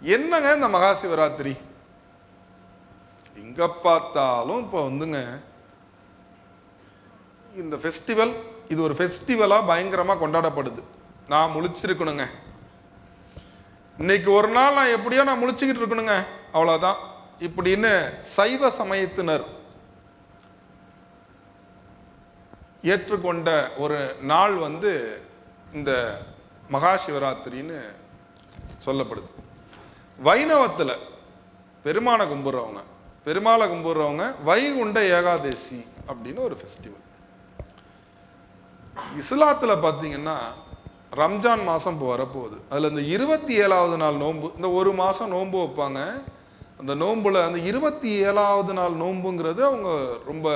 என்னங்க இந்த மகா சிவராத்திரி எங்க பார்த்தாலும் இப்போ வந்துங்க இந்த ஃபெஸ்டிவல் இது ஒரு ஃபெஸ்டிவலாக பயங்கரமாக கொண்டாடப்படுது. நான் முழிச்சிருக்கணுங்க. இன்னைக்கு ஒரு நாள் நான் எப்படியோ நான் முழிச்சுக்கிட்டு இருக்கணுங்க. அவ்வளோதான் இப்படின்னு சைவ சமயத்தினர் ஏற்றுக்கொண்ட ஒரு நாள் வந்து இந்த மகா சிவராத்திரின்னு சொல்லப்படுது. வைணவத்தில் பெருமானை கும்பிட்றவங்க பெருமாளை கும்பிட்றவங்க வைகுண்ட ஏகாதேசி அப்படின்னு ஒரு ஃபெஸ்டிவல் இஸ்லாத்தில் பார்த்தீங்கன்னா ரம்ஜான் மாதம் இப்போ வரப்போகுது. அதில் இந்த இருபத்தி ஏழாவது நாள் நோன்பு இந்த ஒரு மாதம் நோன்பு வைப்பாங்க. அந்த நோன்புல அந்த இருபத்தி ஏழாவது நாள் நோன்புங்கிறது அவங்க ரொம்ப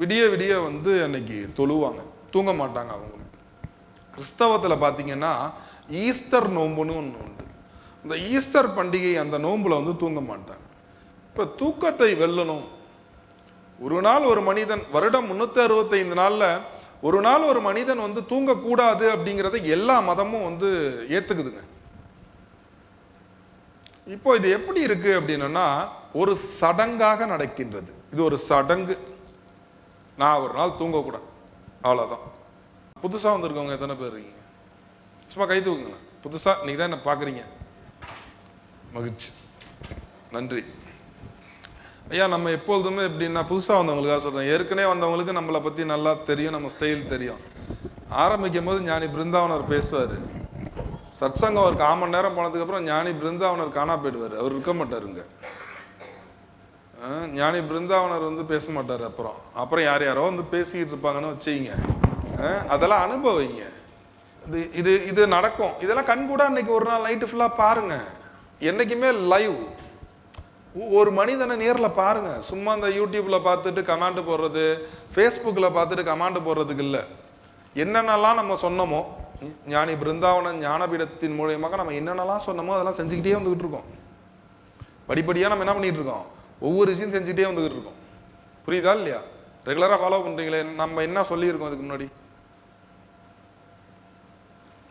விடிய விடிய வந்து அன்னைக்கு தொழுவாங்க. தூங்க மாட்டாங்க அவங்க கிறிஸ்தவத்தில் பார்த்தீங்கன்னா ஈஸ்டர் நோன்புன்னு ஒன்று உண்டு. இந்த ஈஸ்டர் பண்டிகை அந்த நோம்பில் வந்து தூங்க மாட்டாங்க. இப்போ தூக்கத்தை வெல்லணும். ஒரு நாள் ஒரு மனிதன் வருடம் முந்நூற்றி அறுபத்தைந்து நாளில் ஒரு நாள் ஒரு மனிதன் வந்து தூங்கக்கூடாது அப்படிங்கிறத எல்லா மதமும் வந்து ஏற்றுக்குதுங்க இப்போ இது எப்படி இருக்கு அப்படின்னா ஒரு சடங்காக நடக்கின்றது. இது ஒரு சடங்கு. நான் ஒரு நாள் தூங்கக்கூடாது. அவ்வளோதான் புதுசாக வந்திருக்கவங்க எத்தனை பேர் இருக்கீங்க? சும்மா கை தூக்குங்க புதுசாக நீங்கள் தான் என்ன பார்க்குறீங்க. மகிழ்ச்சி. நன்றி. ஐயா நம்ம எப்பொழுதுமே எப்படின்னா புதுசாக வந்தவங்களுக்காக சொல்கிறோம் ஏற்கனவே வந்தவங்களுக்கு நம்மளை பற்றி நல்லா தெரியும் நம்ம ஸ்டைல் தெரியும். ஆரம்பிக்கும் போது ஞானி பிருந்தாவனர் பேசுவார். சத்சங்கம் ஒரு கால் மணி நேரம் போனதுக்கப்புறம் ஞானி பிருந்தாவனர் காணா போயிடுவார். அவர் இருக்க மாட்டாருங்க ஆ, ஞானி பிருந்தாவனர் வந்து பேச மாட்டார் அப்புறம். அப்புறம் யார் யாரோ வந்து பேசிக்கிட்டு இருப்பாங்கன்னு வச்சுக்கிங்க. ஆ, அதெல்லாம் அனுபவிங்க. இது இது இது நடக்கும். இதெல்லாம் கண் கூட அன்னைக்கு ஒரு நாள் நைட்டு ஃபுல்லாக பாருங்கள் என்றைக்குமே லைவ் ஒரு மனிதனை நேரில் பாருங்க. சும்மா அந்த யூடியூப்பில் பார்த்துட்டு கமாண்டு போடுறது ஃபேஸ்புக்கில் பார்த்துட்டு கமாண்டு போடுறதுக்கு இல்லை. என்னென்னலாம் நம்ம சொன்னோமோ ஞானி பிருந்தாவனம் ஞானபீடத்தின் மூலியமாக நம்ம என்னென்னலாம் சொன்னோமோ அதெல்லாம் செஞ்சுக்கிட்டே வந்துகிட்டு இருக்கோம். படிப்படியாக நம்ம என்ன பண்ணிகிட்டு இருக்கோம்? ஒவ்வொரு விஷயம் செஞ்சுக்கிட்டே வந்துகிட்டு இருக்கோம். புரியுதா இல்லையா? ரெகுலராக ஃபாலோ பண்ணுறீங்களே நம்ம என்ன சொல்லியிருக்கோம் அதுக்கு முன்னாடி?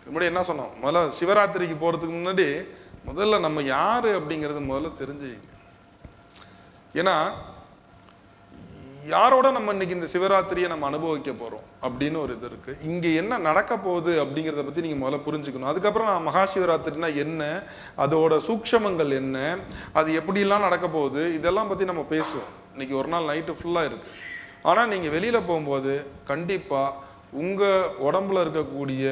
முன்னாடி என்ன சொன்னோம்? முதல்ல சிவராத்திரிக்கு போகிறதுக்கு முன்னாடி முதல்ல நம்ம யாரு அப்படிங்கிறது முதல்ல தெரிஞ்சுக்கிங்க. ஏன்னா யாரோட நம்ம இன்னைக்கு இந்த சிவராத்திரியை நம்ம அனுபவிக்க போறோம் அப்படின்னு ஒரு இது இருக்கு. இங்க என்ன நடக்க போகுது அப்படிங்கிறத பத்தி நீங்க முதல்ல புரிஞ்சுக்கணும். அதுக்கப்புறம் நான் மகா சிவராத்திரினா என்ன அதோட சூக்ஷமங்கள் என்ன அது எப்படிலாம் நடக்க போகுது இதெல்லாம் பத்தி நம்ம பேசுவோம். இன்னைக்கு ஒரு நாள் நைட்டு ஃபுல்லா இருக்கு. ஆனா நீங்க வெளியில போகும்போது கண்டிப்பா உங்க உடம்புல இருக்கக்கூடிய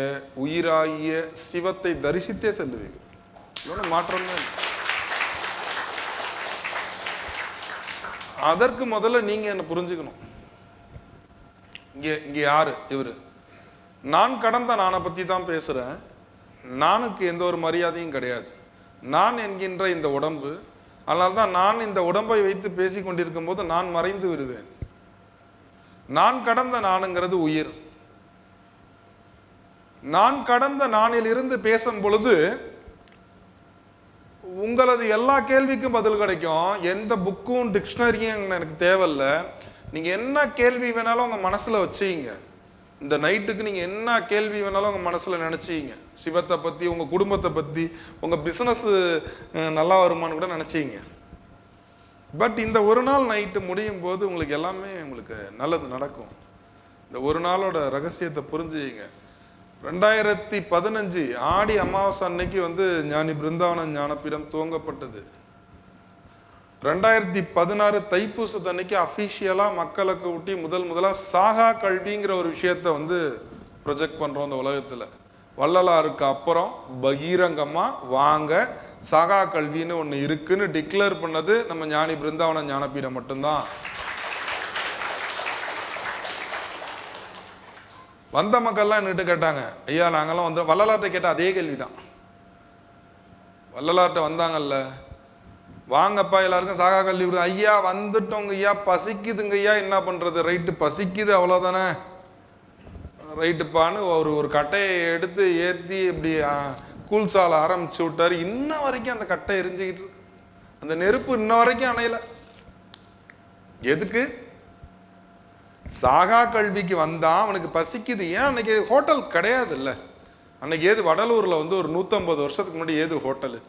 உயிராகிய சிவத்தை தரிசித்தே செல்லுவீங்க. இதோட மாற்றம் அதற்கு முதல்ல நீங்க என்ன புரிஞ்சுக்கணும். இங்கே இங்கே யாரு? இவரு. நான் கடந்த நானை பத்தி தான் பேசுறேன். நானுக்கு எந்த ஒரு மரியாதையும் கிடையாது. நான் என்கின்ற இந்த உடம்பு அதனால தான் நான் இந்த உடம்பை வைத்து பேசி கொண்டிருக்கும் போது நான் மறைந்து விடுவேன். நான் கடந்த நானுங்கிறது உயிர். நான் கடந்த நானிலிருந்து பேசும் பொழுது உங்களது எல்லா கேள்விக்கும் பதில் கிடைக்கும். எந்த புக்கும் டிக்ஷனரியும் எனக்கு தேவையில்ல. நீங்கள் என்ன கேள்வி வேணாலும் உங்கள் மனசில் வச்சுங்க. இந்த நைட்டுக்கு நீங்கள் என்ன கேள்வி வேணாலும் உங்கள் மனசில் நினச்சிங்க. சிவத்தை பற்றி உங்கள் குடும்பத்தை பற்றி உங்கள் பிஸ்னஸ் நல்லா வருமான்னு கூட நினச்சிங்க. பட் இந்த ஒரு நாள் நைட்டு முடியும் போது உங்களுக்கு எல்லாமே உங்களுக்கு நல்லது நடக்கும். இந்த ஒரு நாளோட ரகசியத்தை புரிஞ்சுங்க. ரெண்டாயிரத்தி பதினஞ்சு ஆடி அமாவாசை அன்னைக்கு வந்து ஞானி பிருந்தாவன ஞானப்பீடம் துவங்கப்பட்டது. ரெண்டாயிரத்தி பதினாறு தைப்பூசத்து அன்னைக்கு அஃபிஷியலாக மக்களுக்கு ஊட்டி முதல் முதலாக சாகா கல்விங்கிற ஒரு விஷயத்த வந்து ப்ரொஜெக்ட் பண்றோம் இந்த உலகத்துல. வள்ளலாருக்கு அப்புறம் பகீரங்கமா வாங்க சாகா கல்வின்னு ஒன்று இருக்குன்னு டிக்ளேர் பண்ணது நம்ம ஞானி பிருந்தாவன ஞானப்பீடம் மட்டும்தான். வந்த மக்கள்லாம் என்கிட்ட கேட்டாங்க ஐயா நாங்கள்லாம் வந்து வள்ளலார்கிட்ட கேட்டால் அதே கேள்விதான். வள்ளலார்கிட்ட வந்தாங்கல்ல வாங்கப்பா எல்லாருக்கும் சாகா கல்வி கொடுங்க. ஐயா வந்துட்டோங்க ஐயா பசிக்குதுங்க ஐயா என்ன பண்ணுறது ரைட்டு பசிக்குது அவ்வளோதானே ரைட்டுப்பான்னு ஒரு ஒரு கட்டையை எடுத்து ஏற்றி இப்படி கூல்சால ஆரம்பிச்சு விட்டாரு. இன்ன வரைக்கும் அந்த கட்டை எரிஞ்சுக்கிட்டு இருக்கு. அந்த நெருப்பு இன்ன வரைக்கும் அணையலை. எதுக்கு? சாகா கல்விக்கு வந்தான் அவனுக்கு பசிக்குது. ஏன்? அன்னைக்கு ஹோட்டல் கிடையாது இல்லை அன்னைக்கு ஏது வடலூரில் வந்து ஒரு நூற்றம்பது வருஷத்துக்கு முன்னாடி ஏது ஹோட்டலு?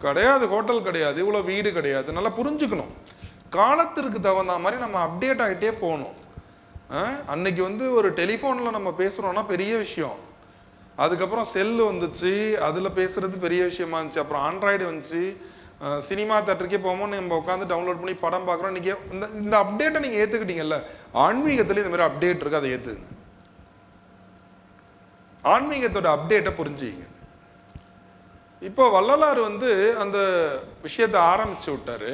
கிடையாது ஹோட்டல் கிடையாது இவ்வளோ வீடு கிடையாது. நல்லா புரிஞ்சுக்கணும். காலத்திற்கு தகுந்த மாதிரி நம்ம அப்டேட் ஆகிட்டே போகணும். அன்னைக்கு வந்து ஒரு டெலிஃபோனில் நம்ம பேசுகிறோன்னா பெரிய விஷயம். அதுக்கப்புறம் செல்லு வந்துச்சு அதில் பேசுறது பெரிய விஷயமா இருந்துச்சு. அப்புறம் ஆண்ட்ராய்டு வந்துச்சு. சினிமா தேட்டருக்கே போகும்போது நம்ம உட்காந்து டவுன்லோட் பண்ணி படம் பார்க்குறோம். இன்றைக்கி இந்த இந்த அப்டேட்டை நீங்கள் ஏற்றுக்கிட்டீங்கல்ல ஆன்மீகத்துலேயே இந்த மாதிரி அப்டேட் இருக்குது அதை ஏற்றுங்க ஆன்மீகத்தோட அப்டேட்டை புரிஞ்சுங்க. இப்போ வள்ளலார் வந்து அந்த விஷயத்தை ஆரம்பிச்சு விட்டாரு.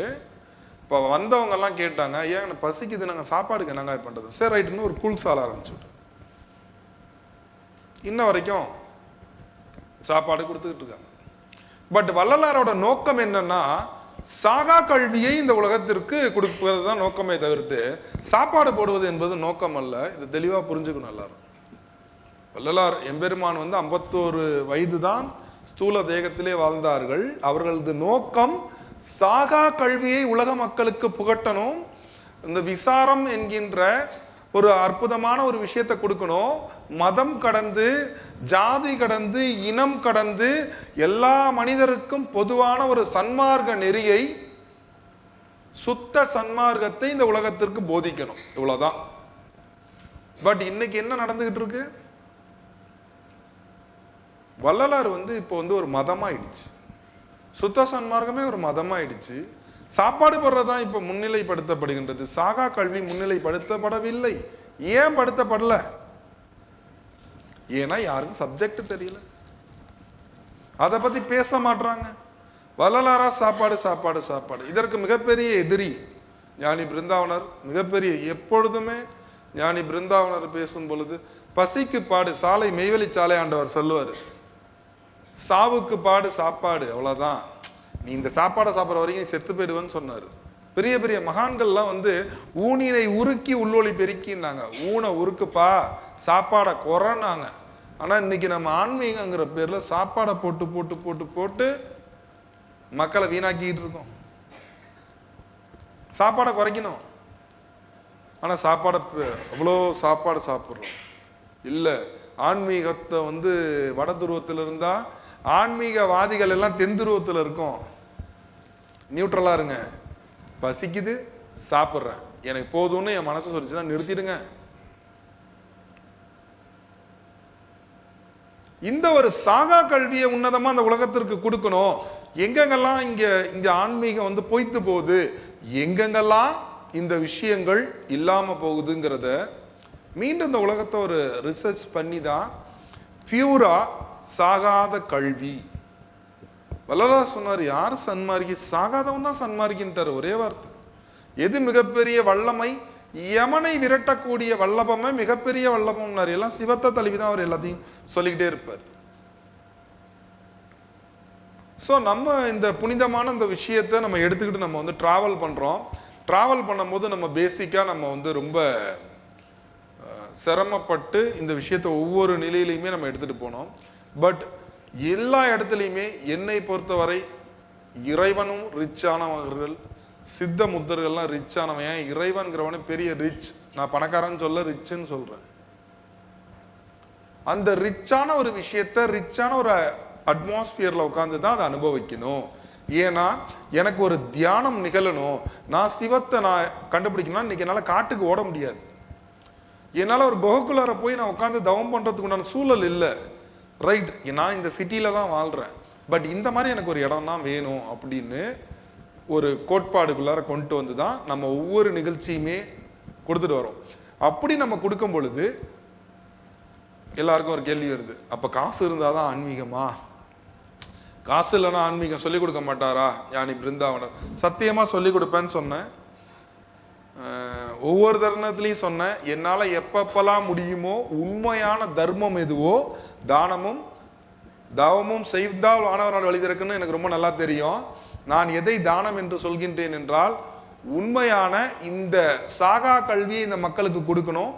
இப்போ வந்தவங்க எல்லாம் கேட்டாங்க ஏன் பசிக்குது நாங்கள் சாப்பாடுக்கு என்னங்க பண்ணுறது சரி ரைட்டுன்னு ஒரு கூழ் ஆரம்பிச்சு விட்டோம் இன்ன வரைக்கும் சாப்பாடு கொடுத்துக்கிட்டு இருக்காங்க. பட் வள்ளலாரோட நோக்கம் என்னன்னா சாகா கல்வியை இந்த உலகத்திற்கு கொடுப்பது தான் நோக்கமே தவிர்த்து சாப்பாடு போடுவது என்பது நோக்கம் அல்ல. இது தெளிவாக புரிஞ்சுக்கணும் எல்லாரும். வள்ளலார் எம்பெருமான் வந்து ஐம்பத்தோரு வயது தான் ஸ்தூல தேகத்திலே வாழ்ந்தார்கள். அவர்களது நோக்கம் சாகா கல்வியை உலக மக்களுக்கு புகட்டணும். இந்த விசாரம் என்கின்ற ஒரு அற்புதமான ஒரு விஷயத்தை கொடுக்கணும். மதம் கடந்து ஜாதி கடந்து இனம் கடந்து எல்லா மனிதருக்கும் பொதுவான ஒரு சன்மார்க்க நெறியை சுத்த சன்மார்க்கத்தை இந்த உலகத்திற்கு போதிக்கணும். இவ்வளவுதான். பட் இன்னைக்கு என்ன நடந்துகிட்டு இருக்கு? வள்ளலார் வந்து இப்போ வந்து ஒரு மதமாயிடுச்சு. சுத்த சன்மார்க்கமே ஒரு மதமாயிடுச்சு. சாப்பாடு போடுறதுதான் இப்போ முன்னிலைப்படுத்தப்படுகின்றது. சாகா கல்வி முன்னிலைப்படுத்தப்படவில்லை. ஏன் படுத்தப்படல? ஏன்னா யாருக்கும் சப்ஜெக்ட் தெரியல. அதை பத்தி பேச மாட்றாங்க. வள்ளலாரா சாப்பாடு சாப்பாடு சாப்பாடு. இதற்கு மிகப்பெரிய எதிரி ஞானி பிருந்தாவனர் மிகப்பெரிய எப்பொழுதுமே ஞானி பிருந்தாவனர் பேசும் பொழுது பசிக்கு பாடு சாலை மெய்வெளி சாலை ஆண்டவர் சொல்லுவார். சாவுக்கு பாடு சாப்பாடு அவ்வளோதான் நீ இந்த சாப்பாடை சாப்பிட்ற வரைக்கும் நீ செத்து போயிடுவேன்னு சொன்னார். பெரிய பெரிய மகான்கள்லாம் வந்து ஊனினை உருக்கி உள்ளொளி பெருக்கின்னாங்க ஊனை உருக்குப்பா சாப்பாடை குறைனாங்க. ஆனால் இன்னைக்கு நம்ம ஆன்மீகங்கிற பேர்ல சாப்பாடை போட்டு போட்டு போட்டு போட்டு மக்களை வீணாக்கிட்டு இருக்கோம். சாப்பாடை குறைக்கணும். ஆனா சாப்பாடை அவ்வளோ சாப்பாடு சாப்பிட்றோம். இல்லை ஆன்மீகத்தை வந்து வட துருவத்தில் இருந்தால் ஆன்மீகவாதிகள் எல்லாம் தென்துருவத்தில் இருக்கும். நியூட்ரலா இருங்க. பசிக்குது சாப்பிட்றேன். எனக்கு போதும்னு என் மனசு சொல்லிச்சுன்னா நிறுத்திடுங்க. இந்த ஒரு சாகா கல்வியை உன்னதமாக அந்த உலகத்திற்கு கொடுக்கணும். எங்கெங்கெல்லாம் இங்கே இந்த ஆன்மீகம் வந்து பொய்த்து போகுது எங்கெங்கெல்லாம் இந்த விஷயங்கள் இல்லாமல் போகுதுங்கிறத மீண்டும் இந்த உலகத்தை ஒரு ரிசர்ச் பண்ணி தான் பியூரா சாகாத கல்வி. வள்ளலார் சொன்னார் யார் சன்மார்க்கி சாகாதவன் தான் சன்மார்கின்றார் ஒரே வார்த்தை. எது மிகப்பெரிய வல்லமை? யமனை விரட்டக்கூடிய வல்லபமே மிகப்பெரிய வல்லபம்னார். எல்லாம் சிவத்தை தழுவி தான் அவர் எல்லாத்தையும் சொல்லிக்கிட்டே இருப்பார். ஸோ நம்ம இந்த புனிதமான இந்த விஷயத்தை நம்ம எடுத்துக்கிட்டு நம்ம வந்து ட்ராவல் பண்ணுறோம் ட்ராவல் பண்ணும்போது நம்ம பேசிக்காக நம்ம வந்து ரொம்ப சிரமப்பட்டு இந்த விஷயத்தை ஒவ்வொரு நிலையிலையுமே நம்ம எடுத்துகிட்டு போனோம். பட் எல்லா இடத்துலையுமே என்னை பொறுத்தவரை இறைவனும் ரிச்சானவர்கள் சித்த முத்தர்கள்லாம் ரிச்சானவன் ஏன்? இறைவன்கிறவனே பெரிய ரிச் நான் பணக்காரன் சொல்ல ரிச்சுன்னு சொல்றேன். அந்த ரிச்சான ஒரு விஷயத்த ரிச்சான ஒரு அட்மாஸ்பியர்ல உட்காந்து தான் அதை அனுபவிக்கணும். ஏன்னா எனக்கு ஒரு தியானம் நிகழணும். நான் சிவத்தை நான் கண்டுபிடிக்கணும்னா இன்னைக்கு என்னால் காட்டுக்கு ஓட முடியாது. என்னால் ஒரு குகைக்குள்ளார போய் நான் உட்காந்து தவம் பண்ணுறதுக்கு உண்டான சூழல் இல்லை. ரைட் நான் இந்த சிட்டியில தான் வாழ்கிறேன் பட் இந்த மாதிரி எனக்கு ஒரு இடம் தான் வேணும் அப்படின்னு ஒரு கோட்பாடுக்குள்ளார கொண்டு வந்து தான் நம்ம ஒவ்வொரு நிகழ்ச்சியுமே கொடுத்துட்டு வரோம். அப்படி நம்ம கொடுக்கும் பொழுது எல்லாருக்கும் ஒரு கேள்வி வருது. அப்போ காசு இருந்தால் தான் ஆன்மீகமா? காசு இல்லைன்னா ஆன்மீகம் சொல்லிக் கொடுக்க மாட்டாரா? யானி பிருந்தாவனர் சத்தியமாக சொல்லிக் கொடுப்பேன்னு சொன்னேன். ஒவ்வொரு தருணத்துலையும் சொன்னேன். என்னால் எப்பப்பெல்லாம் முடியுமோ உண்மையான தர்மம் எதுவோ தானமும் தவமும் செய்தால் ஆனவரால் வழி திறக்குன்னு எனக்கு ரொம்ப நல்லா தெரியும். நான் எதை தானம் என்று சொல்கின்றேன் என்றால் உண்மையான இந்த சாகா கல்வியை இந்த மக்களுக்கு கொடுக்கணும்.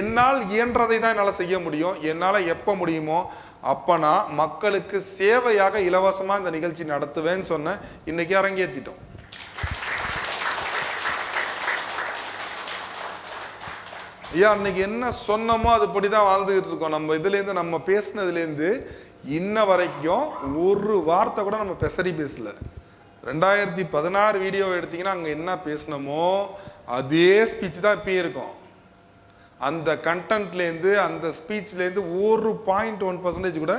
என்னால் இயன்றதை தான் என்னால் செய்ய முடியும். என்னால் எப்போ முடியுமோ அப்போனா நான் மக்களுக்கு சேவையாக இலவசமாக இந்த நிகழ்ச்சி நடத்துவேன்னு சொன்னேன் இன்றைக்கி அரங்கேற்றிட்டோம் ஐயா அன்னைக்கு என்ன சொன்னமோ அதுபடி தான் வாழ்ந்துகிட்டு இருக்கோம். நம்ம இதுலேருந்து நம்ம பேசினதுலேருந்து இன்ன வரைக்கும் ஒரு வார்த்தை கூட நம்ம பெசரி பேசல. ரெண்டாயிரத்தி பதினாறு வீடியோ எடுத்தீங்கன்னா அங்கே என்ன பேசினோமோ அதே ஸ்பீச் தான் இப்பயும் இருக்கும். அந்த கண்டென்ட்லேருந்து அந்த ஸ்பீச்லேருந்து ஒரு பாயிண்ட் ஒன் பர்சன்டேஜ் கூட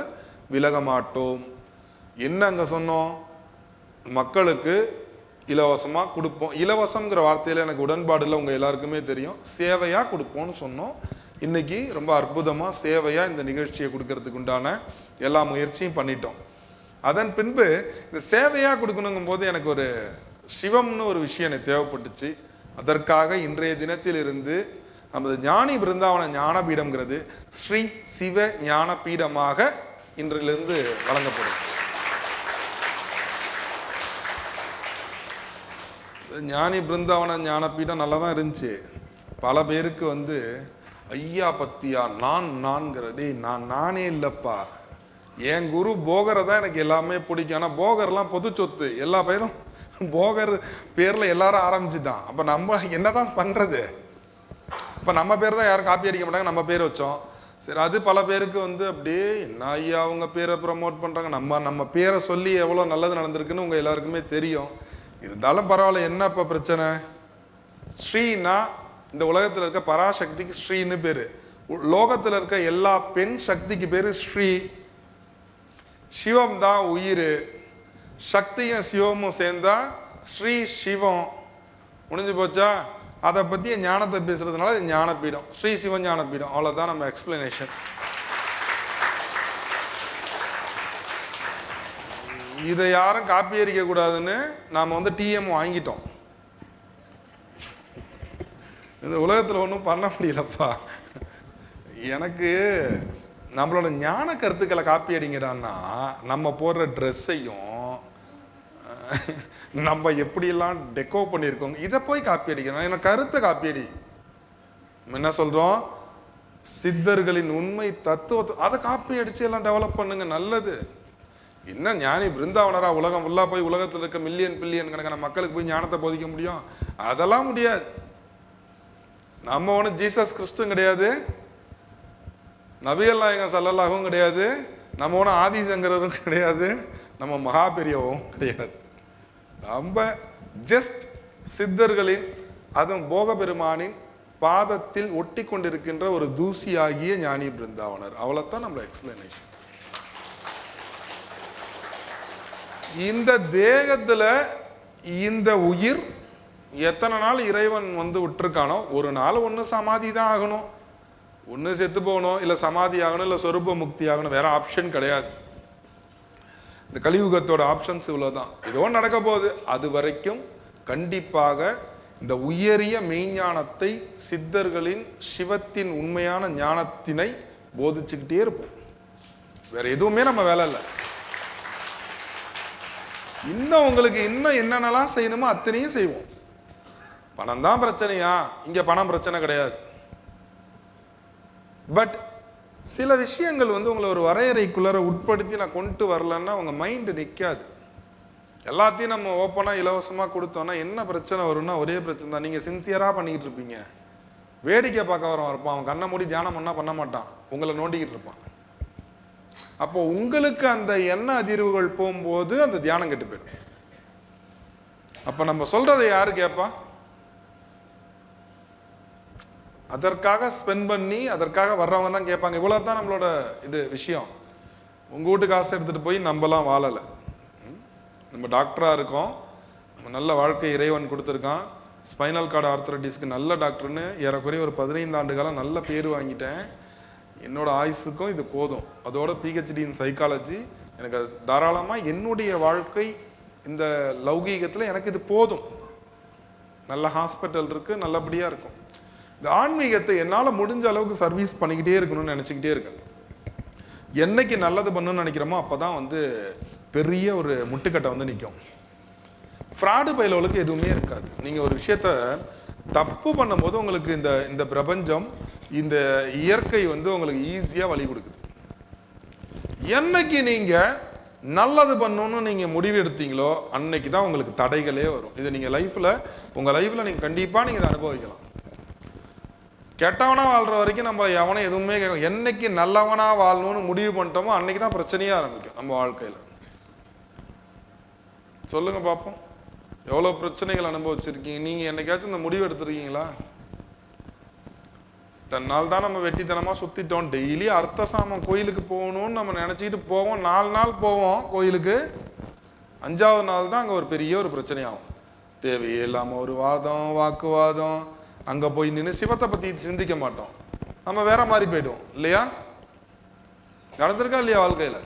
விலக மாட்டோம். என்ன அங்கே சொன்னோம்? மக்களுக்கு இலவசமாக கொடுப்போம். இலவசங்கிற வார்த்தையில் எனக்கு உடன்பாடில் உங்கள் எல்லாருக்குமே தெரியும். சேவையாக கொடுப்போம்னு சொன்னோம். இன்னைக்கு ரொம்ப அற்புதமாக சேவையாக இந்த நிகழ்ச்சியை கொடுக்கறதுக்கு உண்டான எல்லா முயற்சியும் பண்ணிட்டோம். அதன் பின்பு இந்த சேவையாக கொடுக்கணுங்கும் போது எனக்கு ஒரு சிவம்னு ஒரு விஷயம் எனக்கு தேவைப்பட்டுச்சு. அதற்காக இன்றைய தினத்திலிருந்து நமது ஞானி பிருந்தாவன ஞானபீடம்ங்கிறது ஸ்ரீ சிவ ஞான பீடமாக இன்றிலிருந்து வழங்கப்படும். ஞானி பிருந்தாவன ஞானப்பீடம் நல்லா தான் இருந்துச்சு. பல பேருக்கு வந்து ஐயா பத்தியா நான் நான்கிற டேய் நான் நானே இல்லைப்பா. என் குரு போகரை தான் எனக்கு எல்லாமே பிடிக்கும். ஆனால் போகர்லாம் பொது சொத்து. எல்லா பேரும் போகர் பேரில் எல்லாரும் ஆரம்பிச்சுட்டான். அப்போ நம்ம என்ன தான் பண்ணுறது இப்போ நம்ம பேர் தான் யாரும் காப்பி அடிக்க மாட்டாங்க. நம்ம பேர் வச்சோம். சரி அது பல பேருக்கு வந்து அப்படியே என்ன ஐயா அவங்க பேரை ப்ரமோட் பண்ணுறாங்க நம்ம நம்ம பேரை சொல்லி எவ்வளோ நல்லது நடந்திருக்குன்னு உங்கள் எல்லாருக்குமே தெரியும். இருந்தாலும் பரவாயில்ல என்ன பிரச்சனை? ஸ்ரீனா இந்த உலகத்தில் இருக்க பராசக்திக்கு ஸ்ரீன்னு பேர். உ- இருக்க எல்லா பெண் சக்திக்கு பேர் ஸ்ரீ. சிவம் தான் உயிர். சக்தியும் சிவமும் சேர்ந்தா ஸ்ரீ சிவம். முடிஞ்சு போச்சா? அதை பற்றி ஞானத்தை பேசுறதுனால இது ஸ்ரீ சிவ ஞானப்பீடம். அவ்வளோதான் நம்ம எக்ஸ்பிளனேஷன் இதை யாரும் காப்பி அடிக்க கூடாதுன்னு வந்து டிஎம் வாங்கிட்டோம். இந்த உலகத்தில் ஒன்றும் பண்ண முடியலப்பா. எனக்கு நம்மளோட ஞான கருத்துக்களை காப்பி அடிங்கடான்னா நம்ம போடுற ட்ரெஸ்ஸையும் நம்ம எப்படியெல்லாம் டெக்கோ பண்ணியிருக்கோம் இதை போய் காப்பி அடிக்கணும். எனக்கு கருத்தை காப்பி அடி. நம்ம என்ன சொல்கிறோம் சித்தர்களின் உண்மை தத்துவத்தை அதை காப்பி அடித்து எல்லாம் டெவலப் பண்ணுங்க நல்லது. என்ன ஞானி பிருந்தாவனரா உலகம் ஃபுல்லா போய் உலகத்துல இருக்க மில்லியன் பில்லியன் கணக்கான மக்களுக்கு போய் ஞானத்தை போதிக்க முடியும்? அதெல்லாம் முடியாது. நம்ம ஒன்றும் ஜீசஸ் கிறிஸ்துவும் கிடையாது. நபிகள் நாயகம் சல்லல்லாகவும் கிடையாது. நம்ம ஒன்றும் ஆதிசங்கரரும் கிடையாது. நம்ம மகா பெரியவும் கிடையாது. நம்ம ஜஸ்ட் சித்தர்களின் அதுவும் போக பெருமானின் பாதத்தில் ஒட்டி கொண்டிருக்கின்ற ஒரு தூசியாகிய ஞானி பிருந்தாவனர். அவ்வளோதான் நம்மளோட எக்ஸ்பிளனேஷன் இந்த தேகத்தில் இந்த உயிர் எத்தனை நாள் இறைவன் வந்து விட்டுருக்கானோ ஒரு நாள் ஒன்று சமாதி தான் ஆகணும். ஒன்று செத்து போகணும் இல்லை சமாதி ஆகணும் இல்லை சொரூப முக்தி ஆகணும் வேற ஆப்ஷன் கிடையாது. இந்த கலியுகத்தோட ஆப்ஷன்ஸ் இவ்வளோதான் ஏதோ நடக்க போகுது. அது வரைக்கும் கண்டிப்பாக இந்த உயரிய மெய்ஞானத்தை சித்தர்களின் சிவத்தின் உண்மையான ஞானத்தினை போதிச்சுக்கிட்டே இருப்போம். வேற எதுவுமே நம்ம வேலை இல்லை. இன்னும் உங்களுக்கு இன்னும் என்னென்னலாம் செய்யணுமோ அத்தனையும் செய்வோம். பணம் தான் பிரச்சனையா? இங்கே பணம் பிரச்சனை கிடையாது. பட் சில விஷயங்கள் வந்து உங்களை ஒரு வரையறைக்குள்ளார உட்படுத்தி நான் கொண்டு வரலன்னா உங்கள் மைண்டு நிற்காது எல்லாத்தையும் நம்ம ஓப்பனாக இலவசமாக கொடுத்தோம்னா என்ன பிரச்சனை வரும்னா ஒரே பிரச்சனை தான். நீங்கள் சின்சியராக பண்ணிக்கிட்டு இருப்பீங்க. வேடிக்கை பார்க்க வரவன் இருப்பான். அவன் கண்ணை மூடி தியானம் பண்ணால் பண்ண மாட்டான். உங்களை நோண்டிக்கிட்டு இருப்பான். அப்போ உங்களுக்கு அந்த எண்ண அதிர்வுகள் போகும்போது அந்த தியானம் கெட்டு போயிடும். அப்ப நம்ம சொல்றதை யாரு கேட்பா அதற்காக ஸ்பெண்ட் பண்ணி அதற்காக வர்றவங்க தான் கேட்பாங்க இவ்வளவு தான் நம்மளோட இது விஷயம். உங்க வீட்டு காசு எடுத்துட்டு போய் நம்மலாம் வாழலை. நம்ம டாக்டரா இருக்கோம். நம்ம நல்ல வாழ்க்கை இறைவன் கொடுத்துருக்கான். ஸ்பைனல் கார்டு ஆர்த்தரைட்டிஸ்க்கு நல்ல டாக்டர்னு ஏறக்குறைய ஒரு பதினைந்து ஆண்டு காலம் நல்ல பேர் வாங்கிட்டேன். என்னோட ஆயுசுக்கும் இது போதும். அதோட பிஹெச்டி இன் சைக்காலஜி எனக்கு அது தாராளமாக என்னுடைய வாழ்க்கை இந்த லௌகீகத்தில் எனக்கு இது போதும். நல்ல ஹாஸ்பிட்டல் இருக்கு நல்லபடியா இருக்கும். இந்த ஆன்மீகத்தை என்னால் முடிஞ்ச அளவுக்கு சர்வீஸ் பண்ணிக்கிட்டே இருக்கணும்னு நினச்சிக்கிட்டே இருக்கேன். என்னைக்கு நல்லது பண்ணணும்னு நினைக்கிறோமோ அப்பதான் வந்து பெரிய ஒரு முட்டுக்கட்டை வந்து நிற்கும் ஃப்ராடு பயிலவளுக்கு எதுவுமே இருக்காது. நீங்கள் ஒரு விஷயத்த தப்பு பண்ணும்போது உங்களுக்கு இந்த இந்த பிரபஞ்சம் இந்த இயற்கை வந்து உங்களுக்கு ஈஸியாக வழி கொடுக்குது. என்னைக்கு நீங்கள் நல்லது பண்ணணும்னு நீங்கள் முடிவு எடுத்தீங்களோ அன்னைக்கு தான் உங்களுக்கு தடைகளே வரும். இதை நீங்கள் லைஃப்பில் உங்கள் லைஃப்பில் நீங்கள் கண்டிப்பாக நீங்கள் இதை அனுபவிக்கலாம். கெட்டவனாக வாழ்கிற வரைக்கும் நம்ம எவனும் எதுவுமே கேட்க என்னைக்கு நல்லவனாக வாழணும்னு முடிவு பண்ணிட்டோமோ அன்னைக்கு தான் பிரச்சனையாக ஆரம்பிக்கும் நம்ம வாழ்க்கையில். சொல்லுங்கள் பார்ப்போம் எவ்வளோ பிரச்சனைகள் அனுபவிச்சிருக்கீங்க? நீங்க என்னைக்காச்சும் இந்த முடிவு எடுத்திருக்கீங்களா? தன்னால் தான் நம்ம வெட்டித்தனமாக சுத்திட்டோம். டெய்லி அர்த்த சாமம் கோயிலுக்கு போகணும்னு நம்ம நினச்சிக்கிட்டு போவோம். நாலு நாள் போவோம் கோயிலுக்கு. அஞ்சாவது நாள் தான் அங்கே ஒரு பெரிய ஒரு பிரச்சனையாகும். தேவையே இல்லாமல் ஒரு வாதம் வாக்குவாதம். அங்கே போய் நின்று சிவத்தை பற்றி சிந்திக்க மாட்டோம். நம்ம வேற மாதிரி போயிடுவோம். இல்லையா? நடந்திருக்கா இல்லையா வாழ்க்கையில்?